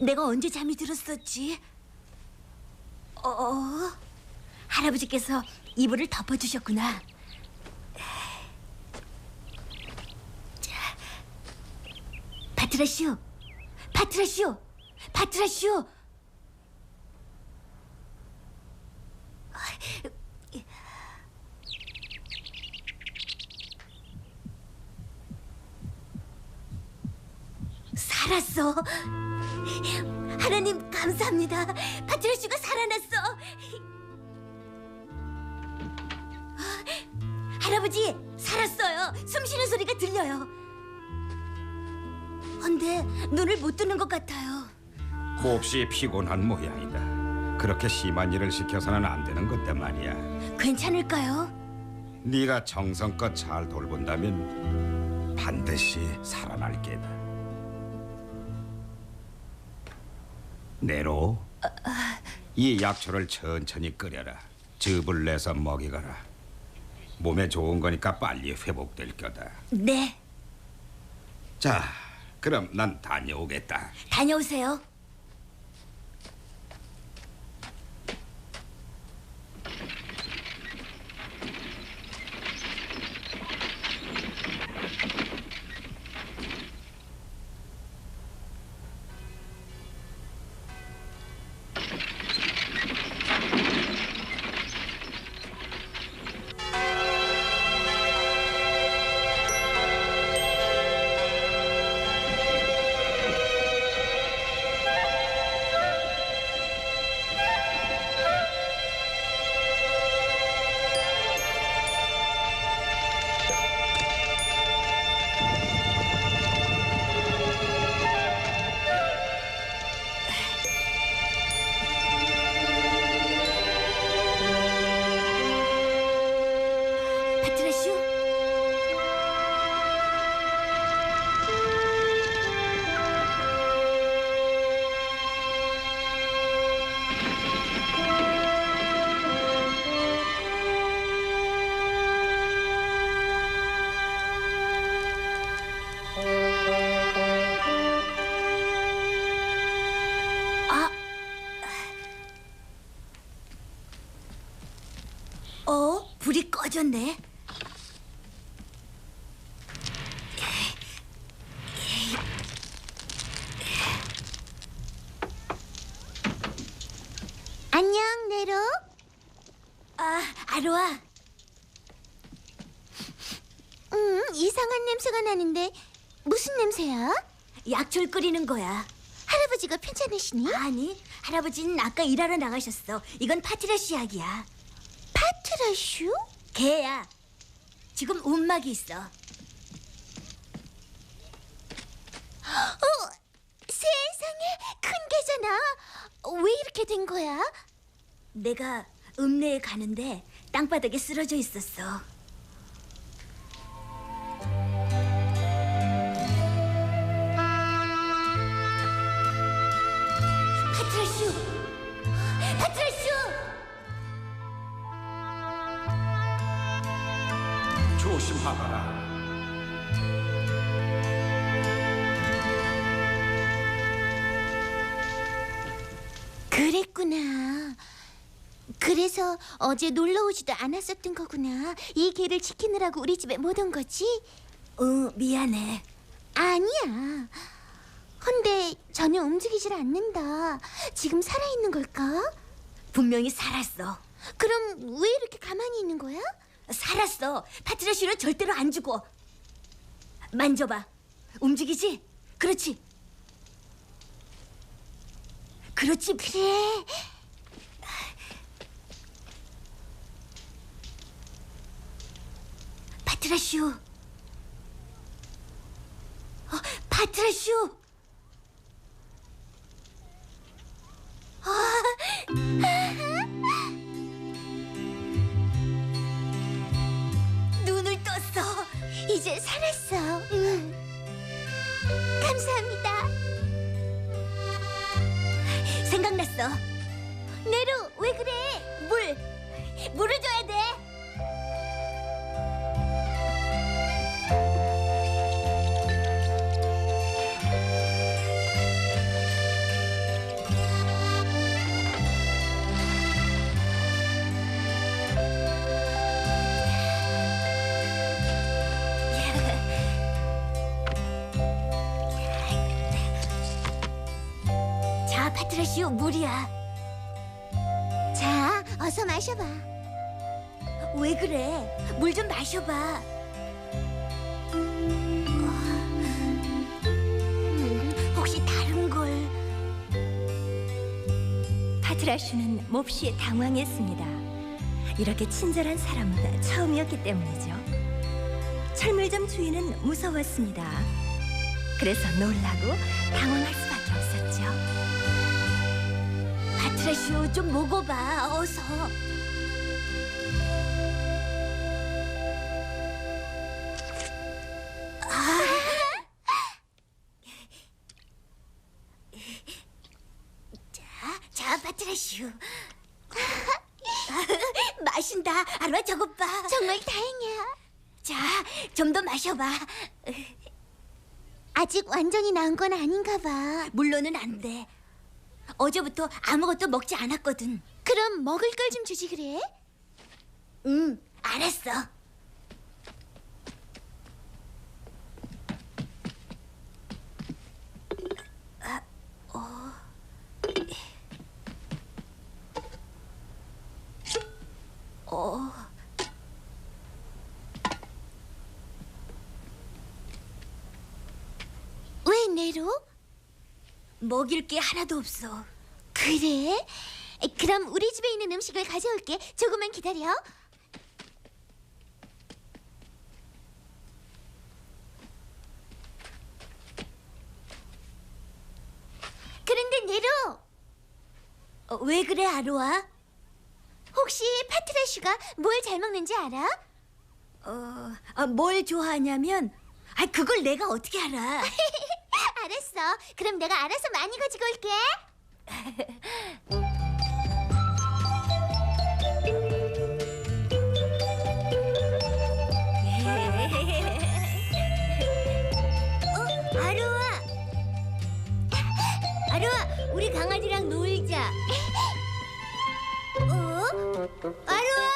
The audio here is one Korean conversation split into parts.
내가 언제 잠이 들었었지? 어, 할아버지께서 이불을 덮어주셨구나. 자, 파트라슈, 파트라슈, 파트라슈. 살았어. 하나님 감사합니다. 파트라슈가 살아났어. 할아버지 살았어요. 숨 쉬는 소리가 들려요. 근데 눈을 못 뜨는 것 같아요. 몹시 피곤한 모양이다. 그렇게 심한 일을 시켜서는 안 되는 건데 말이야. 괜찮을까요? 네가 정성껏 잘 돌본다면 반드시 살아날 게다. 네로, 이 약초를 천천히 끓여라. 즙을 내서 먹이거라. 몸에 좋은 거니까 빨리 회복될 거다. 네, 자, 그럼 난 다녀오겠다. 다녀오세요. 불이 꺼졌네. 안녕, 네로. 아, 아로아. 음, 이상한 냄새가 나는데 무슨 냄새야? 약초를 끓이는 거야. 할아버지가 괜찮으시니? 아니, 할아버지는 아까 일하러 나가셨어. 이건 파트라시 약이야. 파트라슈? 개야. 지금 움막이 있어. 어, 세상에 큰 개잖아. 왜 이렇게 된 거야? 내가 읍내에 가는데 땅바닥에 쓰러져 있었어. 조심하거라. 그랬구나. 그래서 어제 놀러 오지도 않았었던 거구나. 이 개를 지키느라고 우리 집에 못 온 거지? 응, 미안해. 아니야. 근데 전혀 움직이질 않는다. 지금 살아있는 걸까? 분명히 살았어. 그럼 왜 이렇게 가만히 있는 거야? 살았어. 파트라슈는 절대로 안 죽어. 만져봐. 움직이지? 그렇지. 그렇지. 그래. 파트라슈. 어, 파트라슈. 트라시오 물이야. 자, 어서 마셔봐. 왜 그래? 물 좀 마셔봐. 음, 혹시 다른 걸? 파트라슈는 몹시 당황했습니다. 이렇게 친절한 사람은 처음이었기 때문이죠. 철물점 주인은 무서웠습니다. 그래서 놀라고 당황할 수 파트라시오 좀 먹어봐. 어서. 자, 자, 파트라시오. 마신다. 아로아 저것 봐. 정말 다행이야. 자, 좀 더 마셔봐. 아직 완전히 나은 건 아닌가 봐. 물론은 안 돼. 어제부터 아무것도 먹지 않았거든. 그럼 먹을 걸 좀 주지 그래? 응, 알았어. 어. 왜 내로? 먹일 게 하나도 없어. 그래? 그럼 우리 집에 있는 음식을 가져올게. 조금만 기다려. 그런데 네로, 어, 왜 그래, 아로아? 혹시 파트라슈가 뭘 잘 먹는지 알아? 어, 아, 뭘 좋아하냐면, 아, 그걸 내가 어떻게 알아? 알았어. 그럼 내가 알아서 많이 가지고 올게. 어, 아로아! 아로아, 우리 강아지랑 놀자. 어? 아로아!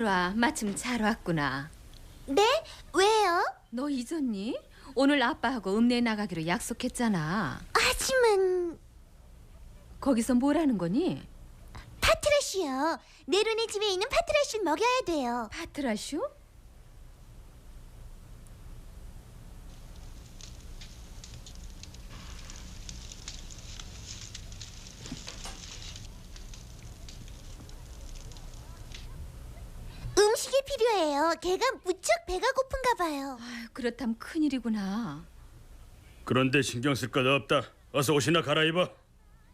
아로아, 마침 잘 왔구나. 네? 왜요? 너 잊었니? 오늘 아빠하고 읍내 나가기로 약속했잖아. 하지만 거기서 뭘 하는 거니? 파트라슈요. 네로네 집에 있는 파트라슈를 먹여야 돼요. 파트라슈? 음식이 필요해요. 걔가 무척 배가 고픈가 봐요. 아유, 그렇다면 큰일이구나. 그런데 신경 쓸 것 없다. 어서 옷이나 갈아입어.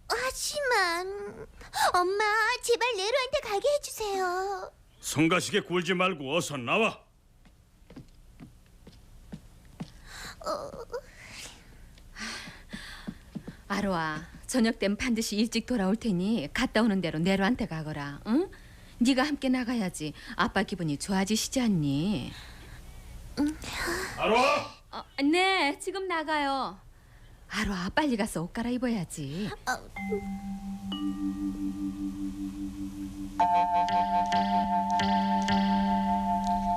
하지만 엄마 제발 네로한테 가게 해주세요. 성가시게 굴지 말고 어서 나와. 아로아, 저녁 땐 반드시 일찍 돌아올 테니 갔다 오는 대로 네로한테 가거라. 응? 네가 함께 나가야지. 아빠 기분이 좋아지시지 않니? 아로아. 어, 네, 지금 나가요. 아로아, 빨리 가서 옷 갈아입어야지.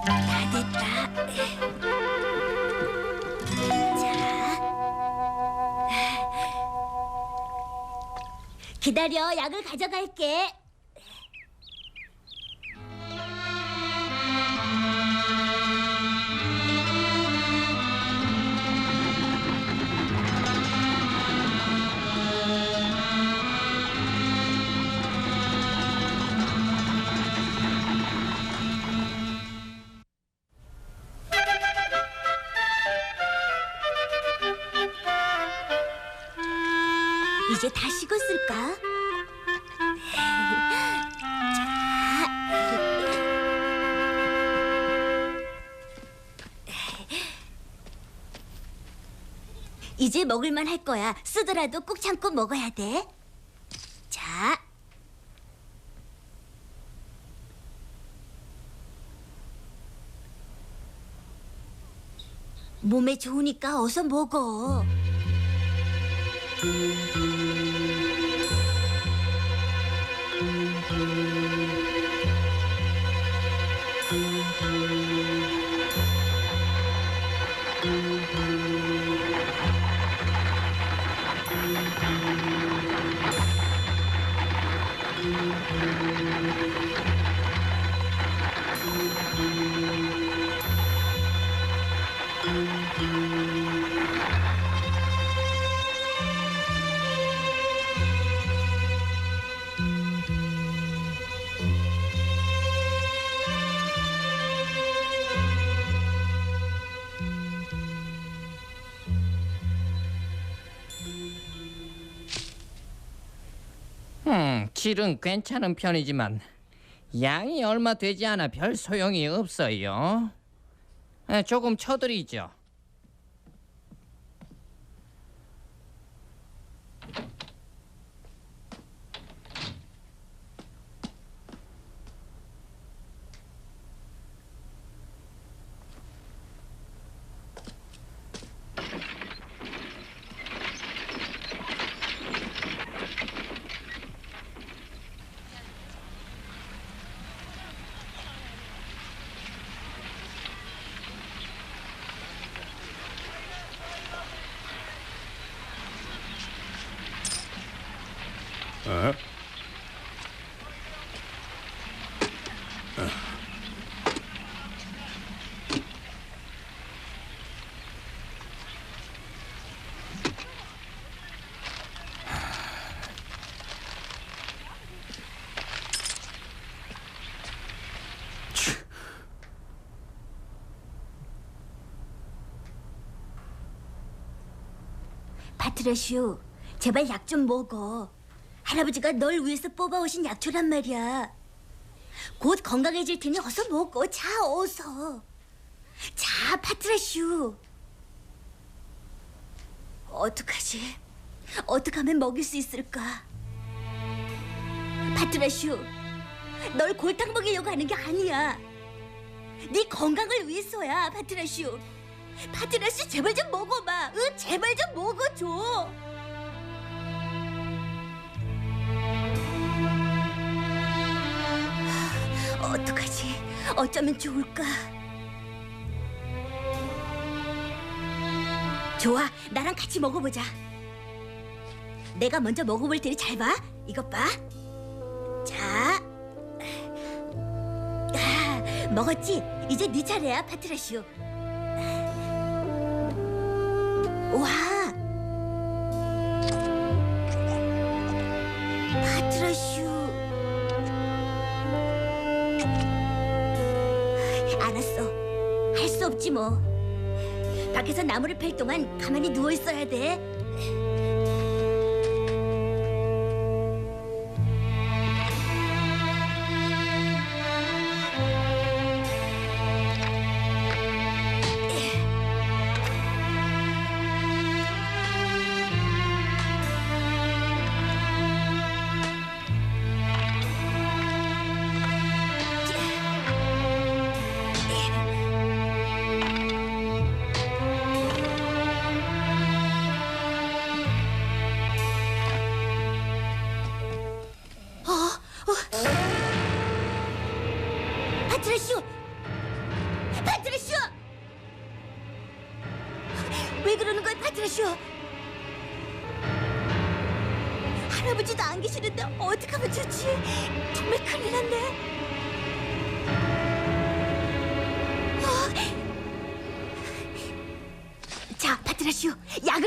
다 됐다. 자. 기다려, 약을 가져갈게. 이제 다 식었을까? 이제 먹을만 할 거야. 쓰더라도 꾹 참고 먹어야 돼. 자. 몸에 좋으니까 어서 먹어. Música 음, 질은 괜찮은 편이지만 양이 얼마 되지 않아 별 소용이 없어요. 에, 조금 쳐드리죠. 어? 파트라슈, 제발 약 좀 먹어. 할아버지가 널 위해서 뽑아오신 약초란 말이야. 곧 건강해질 테니 어서 먹어. 자, 어서. 자, 파트라슈. 어떡하지? 어떻게 하면 먹일 수 있을까? 파트라슈, 널 골탕 먹이려고 하는 게 아니야. 네 건강을 위해서야, 파트라슈. 파트라슈 제발 좀 먹어봐. 응, 제발 좀 먹어줘. 어떡하지? 어쩌면 좋을까? 좋아, 나랑 같이 먹어보자. 내가 먼저 먹어볼 테니 잘 봐. 이것 봐. 자, 아, 먹었지? 이제 네 차례야, 파트라슈. 와, 뭐. 밖에서 나무를 팰 동안 가만히 누워 있어야 돼.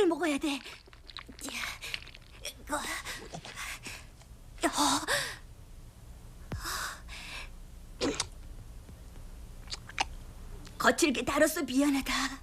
약을 먹어야 돼. 어. 어. 거칠게 다뤄서 미안하다.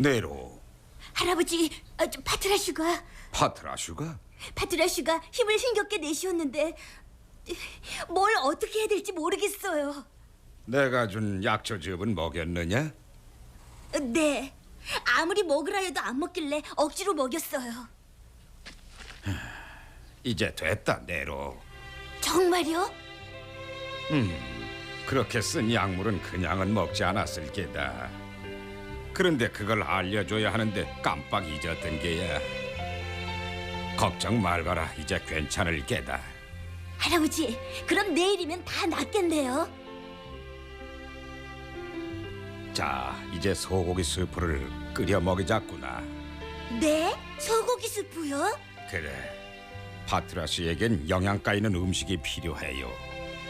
네로 할아버지, 아, 저 파트라슈가 파트라슈가 파트라슈가 힘을 힘겹게 내쉬었는데 뭘 어떻게 해야 될지 모르겠어요. 내가 준 약초 즙은 먹였느냐? 네, 아무리 먹으라 해도 안 먹길래 억지로 먹였어요. 이제 됐다 네로 정말요? 그렇게 쓴 약물은 그냥은 먹지 않았을 게다 그런데 그걸 알려줘야 하는데 깜빡 잊었던 게야 걱정 말거라 이제 괜찮을 게다 할아버지, 그럼 내일이면 다 낫겠네요. 자 이제 소고기 수프를 끓여 먹이자꾸나 네? 소고기 스프요? 그래 파트라시에겐 영양가 있는 음식이 필요해요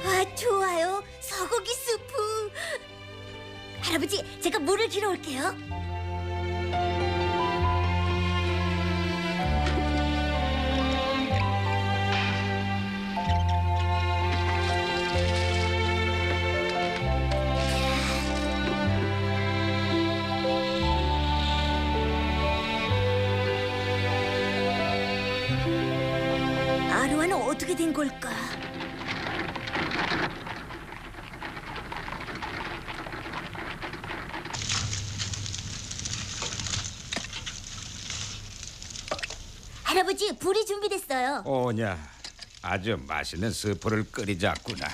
아, 좋아요. 소고기 스프. 할아버지, 제가 물을 길어 올게요. 아르와는 어떻게 된 걸까? 아버지, 불이 준비됐어요. 오냐 아주 맛있는 스프를 끓이자꾸나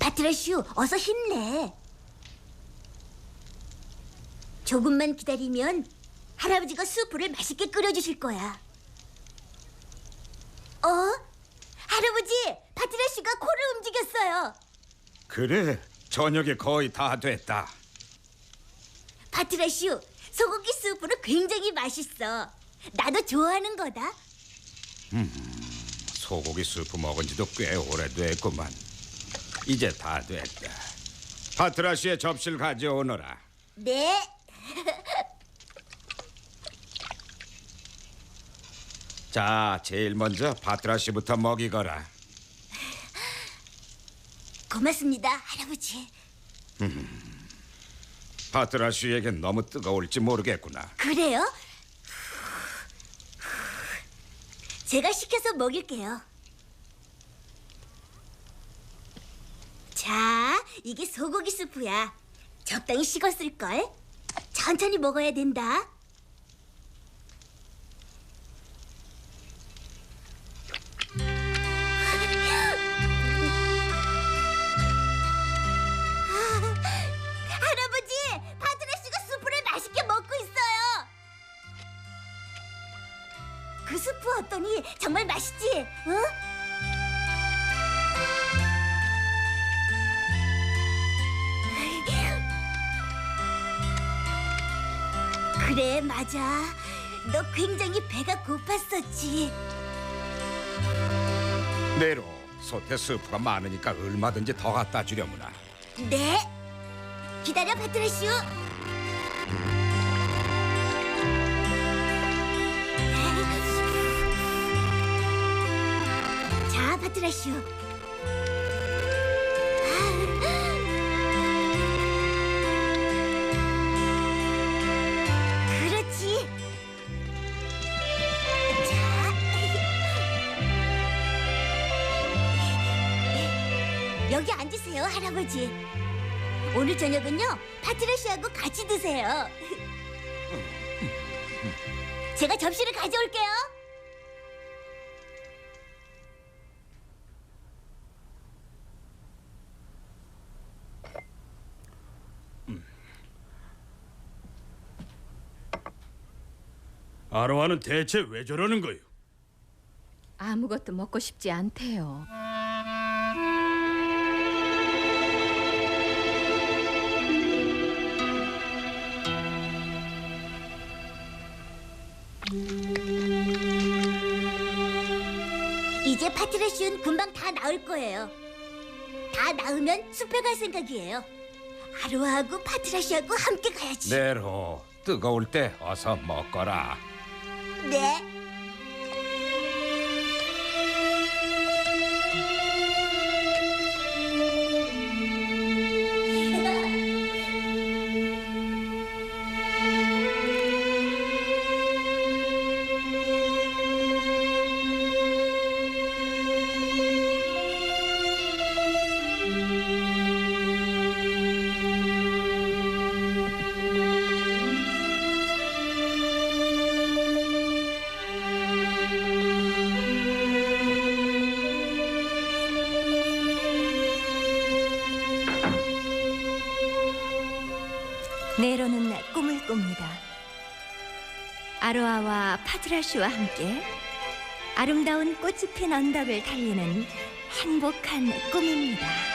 파트라슈, 어서 힘내. 조금만 기다리면 할아버지가 수프를 맛있게 끓여주실 거야. 어? 파트라슈가 코를 움직였어요. 그래 저녁이 거의 다 됐다 파트라슈, 소고기 수프는 굉장히 맛있어. 나도 좋아하는 거다. 소고기 수프 먹은 지도 꽤 오래됐구만 이제 다 됐다 파트라시의 접시를 가져오너라 네. 자 제일 먼저 파트라시부터 먹이거라 고맙습니다, 할아버지. 파트라시에겐 너무 뜨거울지 모르겠구나 그래요? 제가 시켜서 먹일게요. 자, 이게 소고기 수프야. 적당히 식었을걸? 천천히 먹어야 된다. 너 굉장히 배가 고팠었지. 네로 소태 스프가 많으니까 얼마든지 더 갖다 주려무나 네. 기다려, 파트라슈. 자, 파트라슈. 할아버지. 오늘 저녁은요 파트라시하고 같이 드세요. 제가 접시를 가져올게요. 아로하는 대체 왜 저러는 거요? 아무것도 먹고 싶지 않대요. 파트라시는 금방 다 나을 거예요. 다다 나으면 숲에 갈 생각이에요. 아로하고 파트라시하고 함께 가야지. 내로 뜨거울 때 어서 먹거라. 네. 네로는 꿈을 꿉니다. 아로아와 파트라시와 함께 아름다운 꽃이 핀 언덕을 달리는 행복한 꿈입니다.